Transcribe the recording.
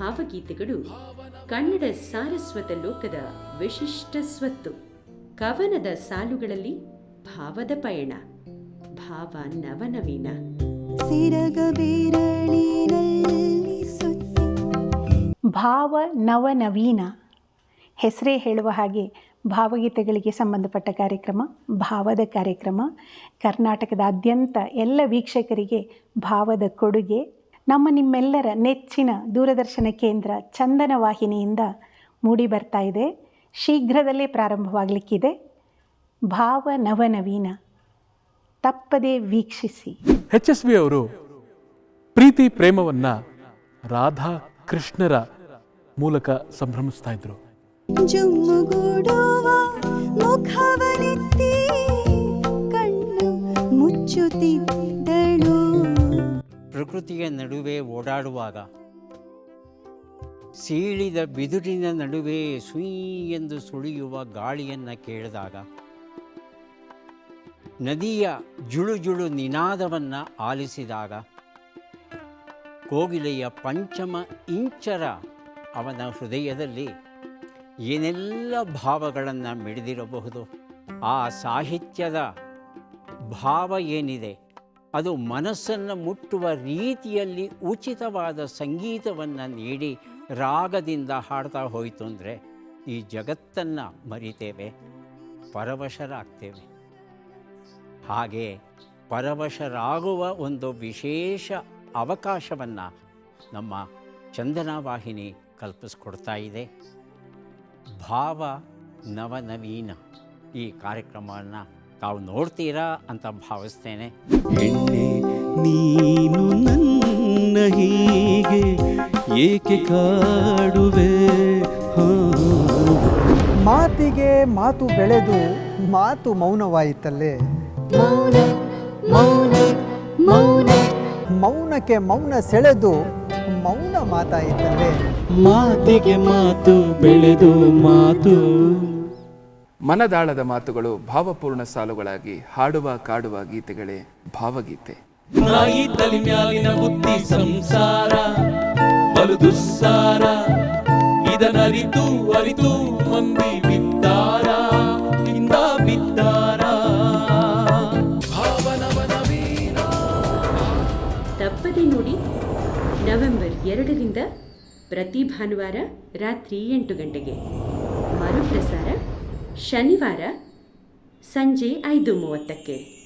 ಭಾವಗೀತೆಗಳು. ಕನ್ನಡ ಸಾರಸ್ವತ ಲೋಕದ ವಿಶಿಷ್ಟ ಸ್ವತ್ತು. ಕವನದ ಸಾಲುಗಳಲ್ಲಿ ಭಾವದ ಪಯಣ. ಭಾವ ನವನವೀನ. ಭಾವ ನವನವೀನ. ಹೆಸರೇ ಹೇಳುವ ಹಾಗೆ ಭಾವಗೀತೆಗಳಿಗೆ ಸಂಬಂಧಪಟ್ಟ ಕಾರ್ಯಕ್ರಮ ಭಾವದ ಕಾರ್ಯಕ್ರಮ. ಕರ್ನಾಟಕದಾದ್ಯಂತ ಎಲ್ಲ ವೀಕ್ಷಕರಿಗೆ ಭಾವದ ಕೊಡುಗೆ ನಮ್ಮ ನಿಮ್ಮೆಲ್ಲರ ನೆಚ್ಚಿನ ದೂರದರ್ಶನ ಕೇಂದ್ರ ಚಂದನ ವಾಹಿನಿಯಿಂದ ಮೂಡಿ ಬರ್ತಾ ಇದೆ. ಶೀಘ್ರದಲ್ಲೇ ಪ್ರಾರಂಭವಾಗಲಿಕ್ಕಿದೆ. ಭಾವ ನವನವೀನ ತಪ್ಪದೇ ವೀಕ್ಷಿಸಿ. ಎಚ್ ಎಸ್ ವಿ ಅವರು ಪ್ರೀತಿ ಪ್ರೇಮವನ್ನ ರಾಧಾ ಕೃಷ್ಣರ ಮೂಲಕ ಸಂಭ್ರಮಿಸ್ತಾ ಇದ್ರು. ಜುಮ್ಮುಗೂಡುವ ಮುಖವನೆತ್ತಿ ಕಣ್ಣು ಮುಚ್ಚುತ್ತಿದ್ದಳು ಪ್ರಕೃತಿಯ ನಡುವೆ ಓಡಾಡುವಾಗ, ಸೀಳಿದ ಬಿದುರಿನ ನಡುವೆ ಸುಯಿ ಎಂದು ಸುಳಿಯುವ ಗಾಳಿಯನ್ನು ಕೇಳಿದಾಗ, ನದಿಯ ಜುಳು ಜುಳು ನಿನಾದವನ್ನು ಆಲಿಸಿದಾಗ, ಕೋಗಿಲೆಯ ಪಂಚಮ ಇಂಚರ ಅವನ ಹೃದಯದಲ್ಲಿ ಏನೆಲ್ಲ ಭಾವಗಳನ್ನು ಮಿಡಿದಿರಬಹುದು, ಆ ಸಾಹಿತ್ಯದ ಭಾವ ಏನಿದೆ? ಅದು ಮನಸ್ಸನ್ನು ಮುಟ್ಟುವ ರೀತಿಯಲ್ಲಿ ಉಚಿತವಾದ ಸಂಗೀತವನ್ನು ನೀಡಿ ರಾಗದಿಂದ ಹಾಡ್ತಾ ಹೋಯಿತು ಅಂದರೆ ಈ ಜಗತ್ತನ್ನು ಮರಿತೇವೆ, ಪರವಶರಾಗ್ತೇವೆ. ಹಾಗೆ ಪರವಶರಾಗುವ ಒಂದು ವಿಶೇಷ ಅವಕಾಶವನ್ನು ನಮ್ಮ ಚಂದನ ವಾಹಿನಿ ಕಲ್ಪಿಸ್ಕೊಡ್ತಾ ಇದೆ. ಭಾವ ನವನವೀನ ಈ ಕಾರ್ಯಕ್ರಮವನ್ನು ತಾವು ನೋಡ್ತೀರಾ ಅಂತ ಭಾವಿಸ್ತೇನೆ. ಹೆಣ್ಣೆ ನೀನು ನನ್ನ ಹೀಗೆ ಏಕೆ ಕಾಡುವೆ? ಹಾ. ಮಾತಿಗೆ ಮಾತು ಬೆಳೆದು ಮಾತು ಮೌನವಾಯಿತಲ್ಲೇ. ಮೌನಕ್ಕೆ ಮೌನ ಸೆಳೆದು ಮೌನ ಮಾತಾಯಿತಲ್ಲೇ. ಮಾತಿಗೆ ಮಾತು ಬೆಳೆದು ಮಾತು ಮನದಾಳದ ಮಾತುಗಳು ಭಾವಪೂರ್ಣ ಸಾಲುಗಳಾಗಿ ಹಾಡುವ ಕಾಡುವ ಗೀತೆಗಳೇ ಭಾವಗೀತೆ. ನಾಯಿ ತಲೆ ಮ್ಯಾಲಿನ ಬುದ್ಧಿ ಸಂಸಾರ ಬಲು ದುಸ್ಸಾರ ಇದನ್ನರಿತು ಅರಿತು ಮಂದಿ ಬಿದ್ದಾರ ಇಂದ ಬಿದ್ದಾರ. ತಪ್ಪದೆ ನೋಡಿ ನವೆಂಬರ್ ಎರಡರಿಂದ ಪ್ರತಿ ಭಾನುವಾರ ರಾತ್ರಿ ಎಂಟು ಗಂಟೆಗೆ. ಮರುಪ್ರಸಾರ ಶನಿವಾರ ಸಂಜೆ ಐದು ಮೂವತ್ತಕ್ಕೆ.